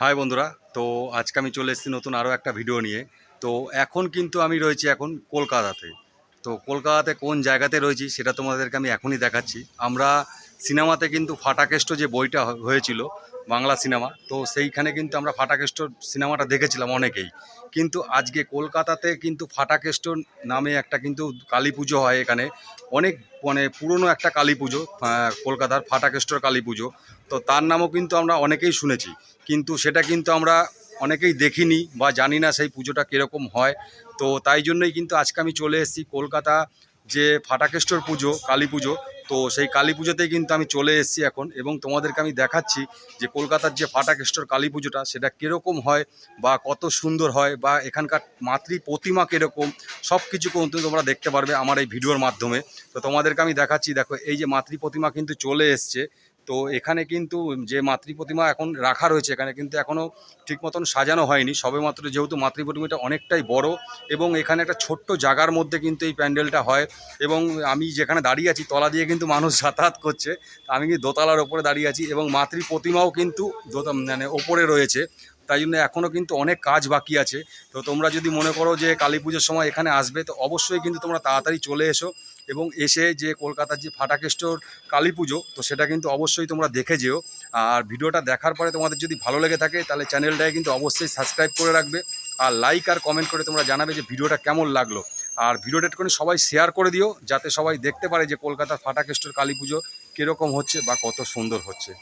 High বন্ধুরা, তো আজকে আমি চলে এসেছি নতুন আরও একটা ভিডিও নিয়ে। তো এখন কিন্তু আমি রয়েছি এখন কলকাতাতে। তো কলকাতাতে কোন জায়গাতে রয়েছি সেটা তোমাদেরকে আমি এখনই দেখাচ্ছি। আমরা সিনেমাতে কিন্তু ফাটাকেষ্ট যে বইটা হয়েছিল, বাংলা সিনেমা, তো সেইখানে কিন্তু আমরা ফাটাকেষ্ট সিনেমাটা দেখেছিলাম অনেকেই। কিন্তু আজকে কলকাতাতে কিন্তু ফাটাকেষ্ট নামে একটা কিন্তু কালী পুজো হয় এখানে। অনেক মানে পুরনো একটা কালী পুজো কলকাতার ফাটাকেষ্টর কালী পুজো তো তার নামও কিন্তু আমরা অনেকেই শুনেছি। কিন্তু সেটা কিন্তু আমরা অনেকেই দেখিনি বা জানি না সেই পুজোটা কীরকম হয়। তো তাই জন্যই কিন্তু আজকে আমি চলে এসেছি কলকাতা যে ফাটাকেষ্টর পুজো, কালী পুজো, তো সেই কালী পুজোতেই কিন্তু আমি চলে এসেছি এখন এবং তোমাদেরকে আমি দেখাচ্ছি যে কলকাতার যে ফাটাকেষ্টর কালী পুজোটা সেটা কীরকম হয় বা কত সুন্দর হয় বা এখানকার মাতৃ প্রতিমা কীরকম, সব কিছু কিন্তু তোমরা দেখতে পারবে আমার এই ভিডিওর মাধ্যমে। তো তোমাদেরকে আমি দেখাচ্ছি, দেখো এই যে মাতৃ প্রতিমা কিন্তু চলে এসছে। তো এখানে কিন্তু যে মাতৃ প্রতিমা এখন রাখা রয়েছে, এখানে কিন্তু এখনও ঠিক মতন সাজানো হয়নি। সবেমাত্র যেহেতু মাতৃ প্রতিমাটা অনেকটাই বড় এবং এখানে একটা ছোট্ট জায়গার মধ্যে কিন্তু এই প্যান্ডেলটা হয় এবং আমি যেখানে দাঁড়িয়ে আছি, তলা দিয়ে কিন্তু মানুষ যাতায়াত করছে। আমি কিন্তু দোতলার ওপরে দাঁড়িয়ে আছি এবং মাতৃ প্রতিমাও কিন্তু মানে ওপরে রয়েছে। তাই জন্য এখনও কিন্তু অনেক কাজ বাকি আছে। তো তোমরা যদি মনে করো যে কালী পুজোর সময় এখানে আসবে, তো অবশ্যই কিন্তু তোমরা তাড়াতাড়ি চলে এসো। এবং এসে যে কলকাতার যে ফাটাকেষ্টর কালী পুজো, তো সেটা কিন্তু অবশ্যই তোমরা দেখে যেও। আর ভিডিওটা দেখার পরে তোমাদের যদি ভালো লেগে থাকে, তাহলে চ্যানেলটাকে কিন্তু অবশ্যই সাবস্ক্রাইব করে রাখবে। আর লাইক আর কমেন্ট করে তোমরা জানাবে যে ভিডিওটা কেমন লাগল। আর ভিডিওটা একটুখানি সবাই শেয়ার করে দিও, যাতে সবাই দেখতে পারে যে কলকাতার ফাটাকেষ্টর কালী পুজো কীরকম হচ্ছে বা কত সুন্দর হচ্ছে।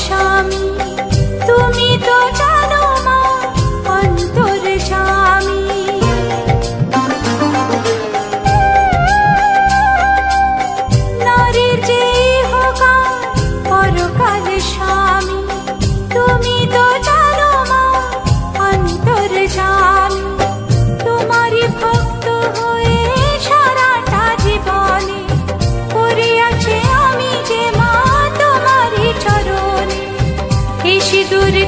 স্বামী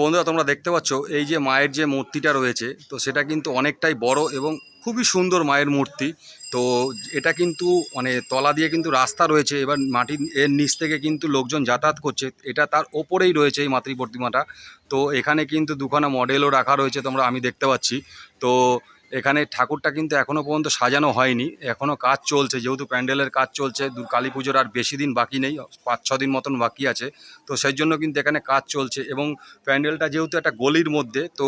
বন্ধুরা, তোমরা দেখতে পাচ্ছ, এই যে মায়ের যে মূর্তিটা রয়েছে, তো সেটা কিন্তু অনেকটাই বড় এবং খুবই সুন্দর মায়ের মূর্তি। তো এটা কিন্তু মানে তলা দিয়ে কিন্তু রাস্তা রয়েছে, এবার মাটির, এর নিচ থেকে কিন্তু লোকজন যাতায়াত করছে, এটা তার ওপরেই রয়েছে এই মাতৃ প্রতিমাটা। তো এখানে কিন্তু দুখানা মডেলও রাখা রয়েছে তোমরা, আমি দেখতে পাচ্ছি। তো এখানে ঠাকুরটা কিন্তু এখনও পর্যন্ত সাজানো হয়নি। এখনও কাজ চলছে, যেহেতু প্যান্ডেলের কাজ চলছে কালী পুজোর আর বেশি দিন বাকি নেই, পাঁচ, ছ দিন মতন বাকি আছে। তো সেই জন্য কিন্তু এখানে কাজ চলছে এবং প্যান্ডেলটা যেহেতু একটা গলির মধ্যে, তো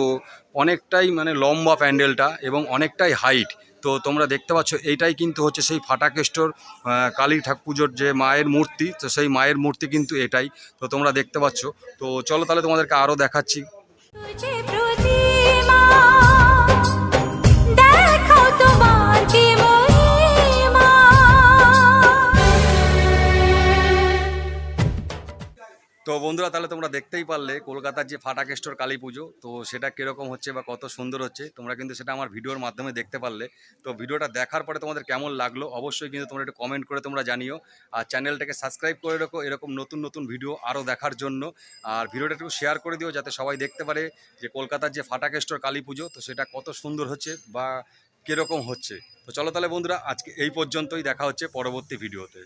অনেকটাই মানে লম্বা প্যান্ডেলটা এবং অনেকটাই হাইট তো তোমরা দেখতে পাচ্ছ, এইটাই কিন্তু হচ্ছে সেই ফাটাকেষ্টর কালী ঠাকুর পুজোর যে মায়ের মূর্তি, তো সেই মায়ের মূর্তি কিন্তু এটাই। তো তোমরা দেখতে পাচ্ছ। তো চলো তাহলে তোমাদেরকে আরও দেখাচ্ছি। তো বন্ধুরা, তাহলে তোমরা দেখতেই পারলে কলকাতার যে ফাটাকেষ্টর কালী পুজো, তো সেটা কীরকম হচ্ছে বা কত সুন্দর হচ্ছে, তোমরা কিন্তু সেটা আমার ভিডিওর মাধ্যমে দেখতে পারলে। তো ভিডিওটা দেখার পরে তোমাদের কেমন লাগল, অবশ্যই কিন্তু তোমরা একটু কমেন্ট করে তোমরা জানিও। আর চ্যানেলটাকে সাবস্ক্রাইব করে রাখো, এরকম নতুন নতুন ভিডিও আরও দেখার জন্য। আর ভিডিওটা একটু শেয়ার করে দিও, যাতে সবাই দেখতে পারে যে কলকাতার যে ফাটাকেষ্টর কালী পুজো, তো সেটা কত সুন্দর হচ্ছে বা কীরকম হচ্ছে। তো চলো তাহলে বন্ধুরা, আজকে এই পর্যন্তই, দেখা হচ্ছে পরবর্তী ভিডিওতে।